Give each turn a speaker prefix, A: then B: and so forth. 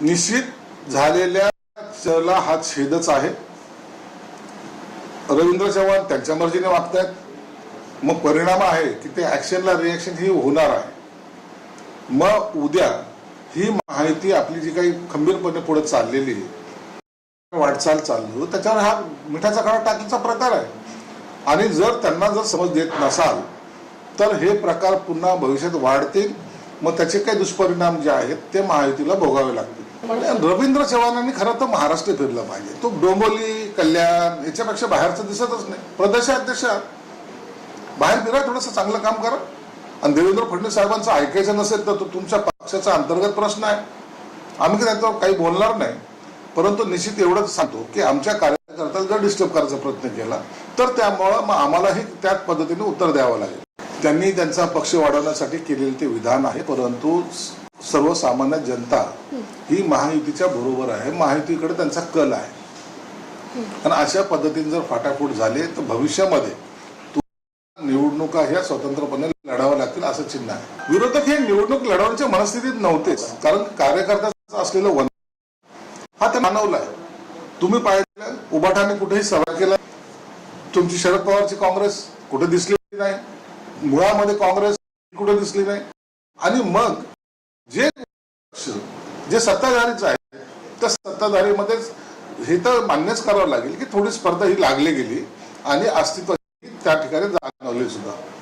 A: निश्चित झालेल्या हा छेदच आहे. रवींद्र चव्हाण त्यांच्या मर्जीने वागतायत. मग परिणाम आहे की ते ऍक्शनला रिॲक्शन ही होणार आहे. मग उद्या ही माहिती आपली जी काही खंबीरपणे पुढे चाललेली आहे, वाटचाल चालली त्याच्यावर हा मिठाचा खडा टाकीचा प्रकार आहे. आणि जर त्यांना जर समज देत नसाल तर हे प्रकार पुन्हा भविष्यात वाढतील. मग त्याचे काही दुष्परिणाम जे आहेत ते महायुतीला भोगावे लागतील. रवींद्र चव्हाणांनी खरं तर महाराष्ट्र फिरलं पाहिजे. तो डोंबोली कल्याण याच्यापेक्षा बाहेरचं दिसतच नाही. प्रदेशाध्यक्ष बाहेर फिरा थोडंसं चांगलं काम करा. आणि देवेंद्र फडणवीस साहेबांचं ऐकायचं नसेल तर तो तुमच्या पक्षाचा अंतर्गत प्रश्न आहे. आम्ही काही त्याच्यावर काही बोलणार नाही. परंतु निश्चित एवढंच सांगतो की आमच्या कार्यकर्त्याला जर डिस्टर्ब करायचा प्रयत्न केला तर त्यामुळं मग आम्हालाही त्याच पद्धतीने उत्तर द्यावं लागेल. त्यांनी त्यांचा पक्ष वाढवण्यासाठी केलेले ते विधान आहे परंतु सर्वसामान्य जनता ही महायुतीच्या बरोबर आहे. महायुतीकडे त्यांचा कल आहे. आणि अशा पद्धतीने जर फाटाफूट झाले तर भविष्यामध्ये निवडणुका ह्या स्वतंत्रपणे लढाव्या लागतील असं चिन्ह आहे. विरोधक हे निवडणूक लढवण्याच्या मनस्थितीत नव्हतेच कारण कार्यकर्त्याचं असलेलं वन हा ते मानवलाय तुम्ही पाहिलं उबाठाने कुठेही सभा केला तुमची शरद पवारची काँग्रेस कुठे दिसली नाही. मुळामध्ये काँग्रेस कुठे दिसली नाही. आणि मग जे जे सत्ताधारीच आहे त्या सत्ताधारीमध्येच हे तर मान्यच करावं लागेल की थोडी स्पर्धा ही लागली गेली आणि अस्तित्व त्या ठिकाणी जाणवली सुद्धा.